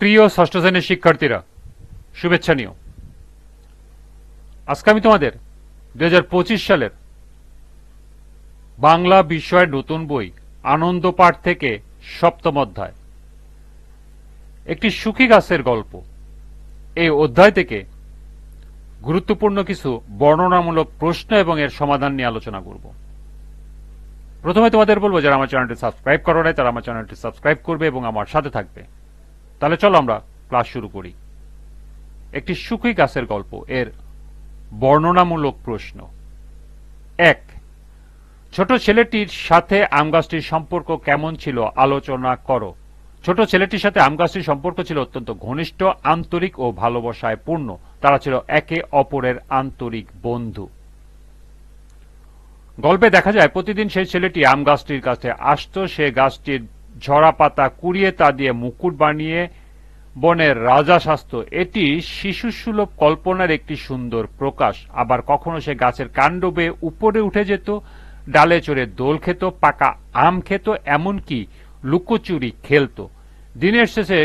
প্রিয় ষষ্ঠ শ্রেণির শিক্ষার্থীরা, শুভেচ্ছা নিও। আজকে আমি তোমাদের দু হাজার পঁচিশ সালের বাংলা বিষয়ের নতুন বই আনন্দ পাঠ থেকে সপ্তম অধ্যায়, একটি সুখী গাছের গল্প। এই অধ্যায় থেকে গুরুত্বপূর্ণ কিছু বর্ণনামূলক প্রশ্ন এবং এর সমাধান নিয়ে আলোচনা করব। প্রথমে তোমাদের বলব, যারা আমার চ্যানেলটি সাবস্ক্রাইব করো নাই, তারা আমার চ্যানেলটি সাবস্ক্রাইব করবে এবং আমার সাথে থাকবে। তাহলে চলো আমরা ক্লাস শুরু করি। একটি সুখী গাছের গল্প, এর বর্ণনামূলক প্রশ্ন। এক, ছোট ছেলেটির সাথে আম গাছটির সম্পর্ক কেমন ছিল? আলোচনা করো। ছোট ছেলেটির সাথে আম গাছটির সম্পর্ক ছিল অত্যন্ত ঘনিষ্ঠ, আন্তরিক ও ভালোবাসায় পূর্ণ। তারা ছিল একে অপরের আন্তরিক বন্ধু। গল্পে দেখা যায়, প্রতিদিন সেই ছেলেটি আম গাছটির কাছে আসতো, সে গাছটির ঝরা পাতা কুড়িয়ে তা দিয়ে মুকুট বানিয়ে বনের রাজা স্বাস্থ্য এটি শিশুসুলভ কল্পনার একটি সুন্দর প্রকাশ। আবার কখনো সে গাছের কাণ্ড বেয়ে উপরে উঠে যেত, ডালে চড়ে দোল খেত, পাকা আম খেত, এমনকি লুকোচুরি খেলত। দিনের শেষে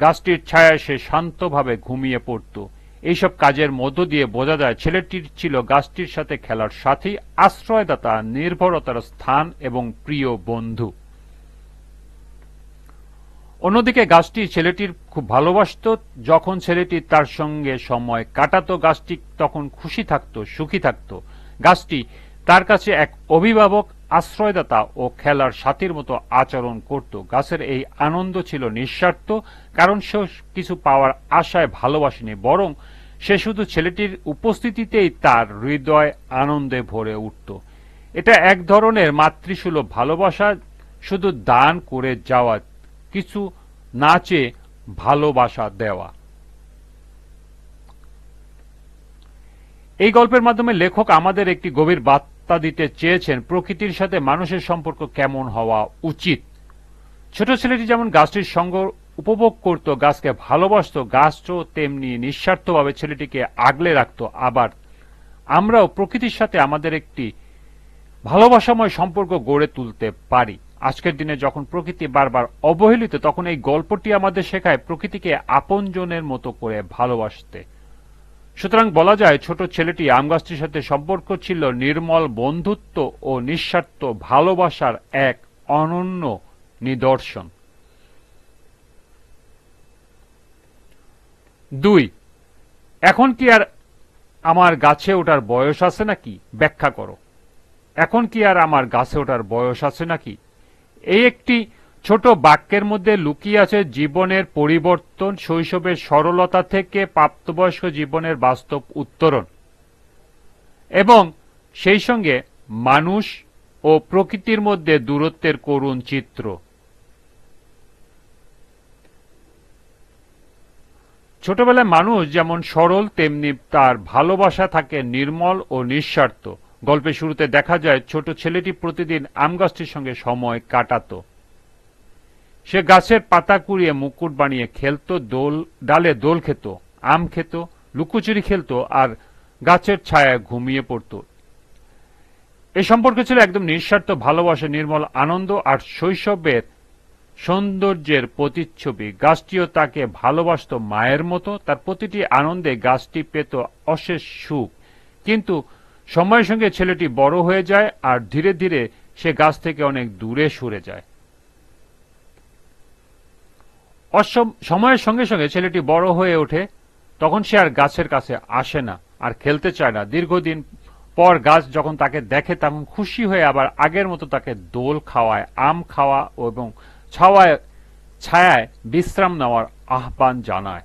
গাছটির ছায়ায় সে শান্তভাবে ঘুমিয়ে পড়ত। এইসব কাজের মধ্য দিয়ে বোঝা যায়, ছেলেটির ছিল গাছটির সাথে খেলার সাথী, আশ্রয়দাতা, নির্ভরতার স্থান এবং প্রিয় বন্ধু। অন্যদিকে গাছটি ছেলেটির খুব ভালোবাসত। যখন ছেলেটি তার সঙ্গে সময় কাটাতো, গাছটি তখন খুশি থাকত, সুখী থাকত। গাছটি তার কাছে এক অভিভাবক, আশ্রয়দাতা ও খেলার সাথীর মতো আচরণ করত। গাছের এই আনন্দ ছিল নিঃস্বার্থ, কারণ সে কিছু পাওয়ার আশায় ভালোবাসেনি, বরং সে শুধু ছেলেটির উপস্থিতিতেই তার হৃদয় আনন্দে ভরে উঠত। এটা এক ধরনের মাতৃসুলভ ভালোবাসা। শুধু দান করে যাওয়া কিছু না চেয়ে ভালোবাসা দেওয়া। এই গল্পের মাধ্যমে লেখক আমাদের একটি গভীর বার্তা দিতে চেয়েছেন, প্রকৃতির সাথে মানুষের সম্পর্ক কেমন হওয়া উচিত? ছোট ছেলেটি যেমন গাছটির সঙ্গ উপভোগ করত, গাছকে ভালোবাসত, গাছও তেমনি নিঃস্বার্থভাবে ছেলেটিকে আগলে রাখত। আবার আমরাও প্রকৃতির সাথে আমাদের একটি ভালোবাসাময় সম্পর্ক গড়ে তুলতে পারি। আজকের দিনে যখন প্রকৃতি বারবার অবহেলিত, তখন এই গল্পটি আমাদের শেখায় প্রকৃতিকে আপনজনের মতো করে ভালোবাসতে। সুতরাং বলা যায়, ছোট ছেলেটি আম গাছটির সাথে সম্পর্ক ছিল নির্মল বন্ধুত্ব ও নিঃস্বার্থ ভালোবাসার এক অনন্য নিদর্শন। দুই, এখন কি আর আমার গাছে ওঠার বয়স আছে নাকি? ব্যাখ্যা করো। এখন কি আর আমার গাছে ওঠার বয়স আছে নাকি? এই একটি ছোট বাক্যের মধ্যে লুকিয়ে আছে জীবনের পরিবর্তন, শৈশবের সরলতা থেকে প্রাপ্তবয়স্ক জীবনের বাস্তব উত্তরণ। এবং সেই সঙ্গে মানুষ ও প্রকৃতির মধ্যে দূরত্বের করুণ চিত্র। ছোটবেলায় মানুষ যেমন সরল, তেমনি তার ভালোবাসা থাকে নির্মল ও নিঃস্বার্থ। গল্পের শুরুতে দেখা যায় ছোট ছেলেটি প্রতিদিন আম গাছটির সঙ্গে সময় কাটাত। সে গাছের পাতা কুড়িয়ে মুকুট বানিয়ে খেলতো, দোল, ডালে দোল খেত, আম খেত, লুকোচুরি খেলত আর গাছের ছায়ায় ঘুমিয়ে পড়ত। এ সম্পর্কে ছিল একদম নিঃস্বার্থ ভালোবাসা, নির্মল আনন্দ আর শৈশবের সৌন্দর্যের প্রতিচ্ছবি। গাছটিও তাকে ভালোবাসত মায়ের মতো, তার প্রতিটি আনন্দে গাছটি পেত অশেষ সুখ। কিন্তু সময়ের সঙ্গে ছেলেটি বড় হয়ে যায় আর ধীরে ধীরে সে গাছ থেকে অনেক দূরে সরে যায়। সময়ের সঙ্গে সঙ্গে ছেলেটি বড় হয়ে ওঠে, তখন সে আর গাছের কাছে আসে না আর খেলতে চায় না। দীর্ঘদিন পর গাছ যখন তাকে দেখে তখন খুশি হয়ে আবার আগের মতো তাকে দোল খাওয়ায়, আম খাওয়া এবং ছাওয়ায়, ছায়ায় বিশ্রাম নেওয়ার আহ্বান জানায়।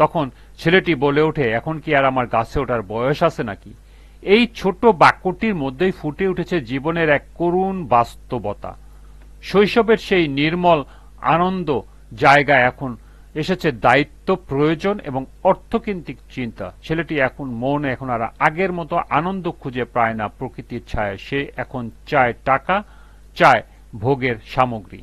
তখন ছেলেটি বলে ওঠে, এখন কি আর আমার গাছে ওঠার বয়স আছে নাকি? এই ছোট বাক্যটির মধ্যেই ফুটে উঠেছে জীবনের এক করুণ বাস্তবতা। শৈশবের সেই নির্মল আনন্দ জায়গা এখন এসেছে দায়িত্ব, প্রয়োজন এবং অর্থকেন্দ্রিক চিন্তা। ছেলেটি এখন মন এখন আর আগের মতো আনন্দ খুঁজে পায় না। প্রকৃতির ছায় সে এখন চায় টাকা, চায় ভোগের সামগ্রী।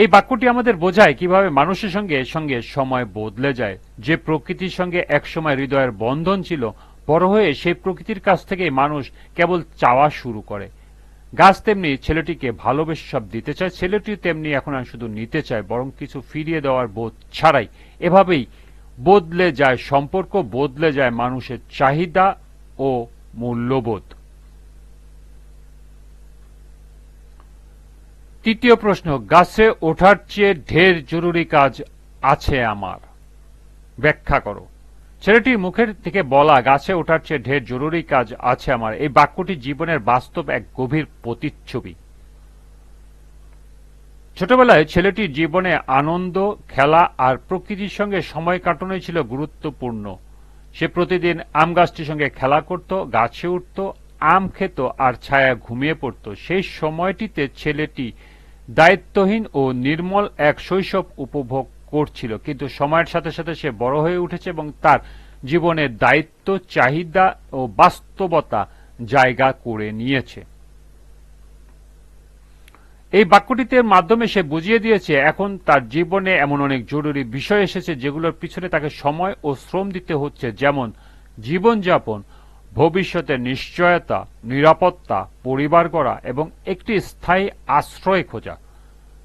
এই বাক্যটি আমাদের বোঝায় কীভাবে মানুষের সঙ্গে সঙ্গে সময় বদলে যায়। যে প্রকৃতির সঙ্গে একসময় হৃদয়ের বন্ধন ছিল, বড় হয়ে সেই প্রকৃতির কাছ থেকে মানুষ কেবল চাওয়া শুরু করে। গাছ তেমনি ছেলেটিকে ভালোবেসে সব দিতে চায় ছেলেটি তেমনি এখন আর শুধু নিতে চায়, বরং কিছু ফিরিয়ে দেওয়ার বোধ ছাড়াই। এভাবেই বদলে যায় সম্পর্ক, বদলে যায় মানুষের চাহিদা ও মূল্যবোধ। তৃতীয় প্রশ্ন, গাছে ওঠার চেয়ে ঢের জরুরি কাজ আছে আমার। ব্যাখ্যা করো। ছেলেটির মুখের থেকে বলা, গাছে ওঠার চেয়ে ঢের জরুরি কাজ আছে আমার, এই বাক্যটি জীবনের বাস্তব এক গভীর প্রতিচ্ছবি। ছোটবেলায় ছেলেটির জীবনে আনন্দ, খেলা আর প্রকৃতির সঙ্গে সময় কাটানোই ছিল গুরুত্বপূর্ণ। সে প্রতিদিন আম গাছটির সঙ্গে খেলা করত, গাছে উঠত, আম খেত আর ছায়া ঘুমিয়ে পড়ত। সেই সময়টিতে ছেলেটি দায়িত্বহীন ও নির্মল এক শৈশব উপভোগ করছিল, কিন্তু সময়ের সাথে সাথে সে বড় হয়ে উঠেছে এবং তার জীবনের দায়িত্ব, চাহিদা ও বাস্তবতা জায়গা করে নিয়েছে। এই বাক্যটিতে মাধ্যমে সে বুঝিয়ে দিয়েছে, এখন তার জীবনে এমন অনেক জরুরি বিষয় এসেছে যেগুলোর পিছনে তাকে সময় ও শ্রম দিতে হচ্ছে, যেমন জীবনযাপন ভবিষ্যতের নিশ্চয়তা, নিরাপত্তা, পরিবার করা এবং একটি স্থায়ী আশ্রয় খোঁজা।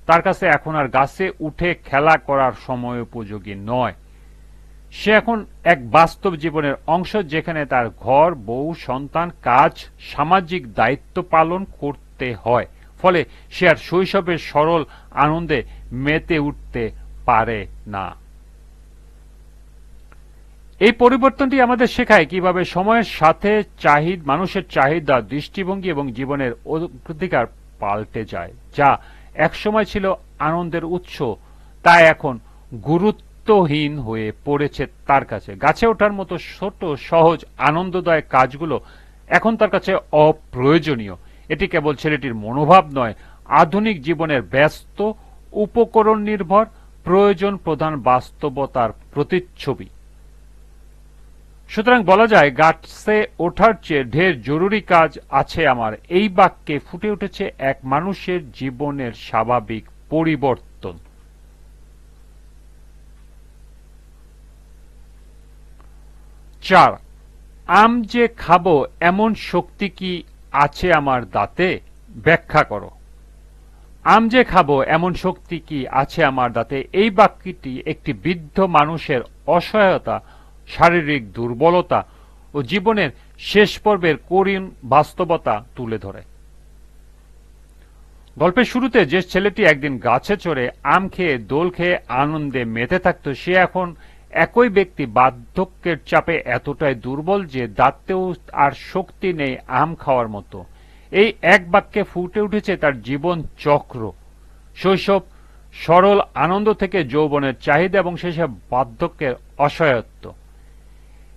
তার কাছে এখন আর গাছে উঠে খেলা করার সময় উপযোগী নয়। সে এখন এক বাস্তব জীবনের অংশ যেখানে তার ঘর, বউ, সন্তান, কাজ, সামাজিক দায়িত্ব পালন করতে হয়। ফলে সে আর শৈশবের সরল আনন্দে মেতে উঠতে পারে না। এই পরিবর্তনটি আমাদের শেখায় কীভাবে সময়ের সাথে চাহিদ, মানুষের চাহিদা, দৃষ্টিভঙ্গি এবং জীবনের অধিকার পাল্টে যায়, যা একসময় ছিল আনন্দের উৎস, তা এখন গুরুত্বহীন হয়ে পড়েছে তার কাছে। গাছে ওঠার মতো ছোট, সহজ, আনন্দদায়ক কাজগুলো এখন তার কাছে অপ্রয়োজনীয়। এটি কেবল ছেলেটির মনোভাব নয়, আধুনিক জীবনের ব্যস্ত, উপকরণ নির্ভর, প্রয়োজন প্রধান বাস্তবতার প্রতিচ্ছবি। সুতরাং বলা যায় গাছে ওঠার চেয়ে ঢের জরুরি কাজ আছে আমার। এই বাক্যে ফুটে উঠেছে এক মানুষের জীবনের স্বাভাবিক পরিবর্তন। চার, আম যে খাব এমন শক্তি কি আছে আমার দাঁতে? ব্যাখ্যা করো। আম যে খাব এমন শক্তি কি আছে আমার দাঁতে? এই বাক্যটি একটি বৃদ্ধ মানুষের অসহায়তা শারীরিক দুর্বলতা ও জীবনের শেষ পর্বের করুণ বাস্তবতা তুলে ধরে। গল্পের শুরুতে যে ছেলেটি একদিন গাছে চড়ে আম খেয়ে দোল খেয়ে আনন্দে মেতে থাকত, সে এখন একই ব্যক্তি। বার্ধক্যের চাপে এতটাই দুর্বল যে দাঁতেও আর শক্তি নেই আম খাওয়ার মতো। এই এক বাক্যে ফুটে উঠেছে তার জীবন চক্র। শৈশব, সরল আনন্দ থেকে যৌবনের চাহিদা এবং শেষে বার্ধক্যের অসহায়ত্ব।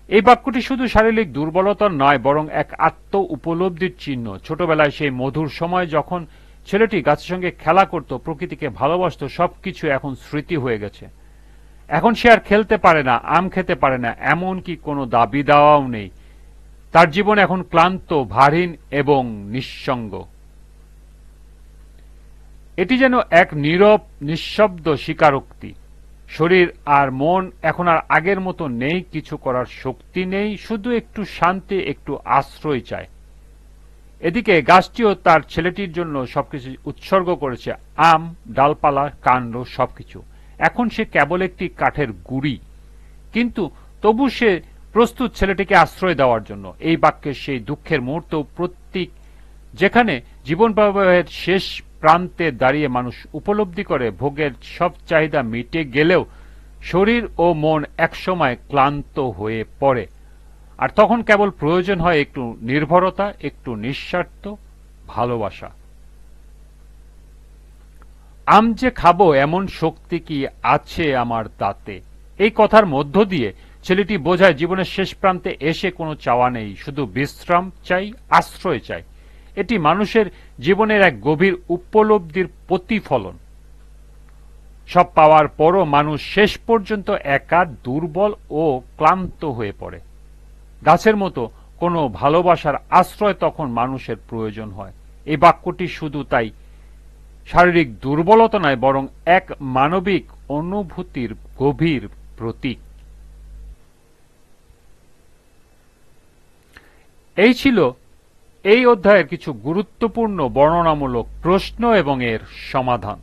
এই বাক্যটি শুধু শারীরিক দুর্বলতা নয়, বরং এক আত্ম উপলব্ধির চিহ্ন। ছোটবেলায় সেই মধুর সময় যখন ছেলেটি গাছের সঙ্গে খেলা করত, প্রকৃতিকে ভালোবাসত, সবকিছু এখন স্মৃতি হয়ে গেছে। এখন সে আর খেলতে পারে না, আম খেতে পারে না এমন কি কোনো দাবি দেওয়াও নেই। তার জীবন এখন ক্লান্ত ভারীন এবং নিঃসঙ্গ। এটি যেন এক নীরব, নিঃশব্দ স্বীকারোক্তি। শরীর আর মন এখন আর আগের মতো নেই, কিছু করার শক্তি নেই, শুধু একটু শান্তি, একটু আশ্রয় চায় এদিকে গাছটিও তার ছেলেটির জন্য সবকিছু উৎসর্গ করেছে। আম, ডালপালা, কাণ্ড, সবকিছু। এখন সে কেবল একটি কাঠের গুড়ি। কিন্তু তবু সে প্রস্তুত ছেলেটিকে আশ্রয় দেওয়ার জন্য। এই বাক্যের সেই দুঃখের মুহূর্ত প্রতীক, যেখানে জীবন প্রবাহের শেষ প্রান্তে দাঁড়িয়ে মানুষ উপলব্ধি করে ভোগের সব চাহিদা মিটে গেলেও শরীর ও মন একসময় ক্লান্ত হয়ে পড়ে। আর তখন কেবল প্রয়োজন হয় একটু নির্ভরতা, একটু নিঃস্বার্থ, ভালোবাসা। আম যে খাব এমন শক্তি কি আছে আমার দাঁতে এই কথার মধ্য দিয়ে ছেলেটি বোঝায় জীবনের শেষ প্রান্তে এসে কোনো চাওয়া নেই, শুধু বিশ্রাম চাই, আশ্রয় চাই। এটি মানুষের জীবনের এক গভীর উপলব্ধির প্রতিফলন। সব পাওয়ার পরও মানুষ শেষ পর্যন্ত একা, দুর্বল ও ক্লান্ত হয়ে পড়ে। গাছের মতো কোনো ভালোবাসার আশ্রয় তখন মানুষের প্রয়োজন হয়। এই বাক্যটি শুধু তাই শারীরিক দুর্বলতা নয়, বরং এক মানবিক অনুভূতির গভীর প্রতীক। এই ছিল এই অধ্যায়ের কিছু গুরুত্বপূর্ণ বর্ণনামূলক প্রশ্ন এবং এর সমাধান।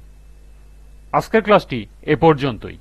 আজকের ক্লাসটি এ পর্যন্তই।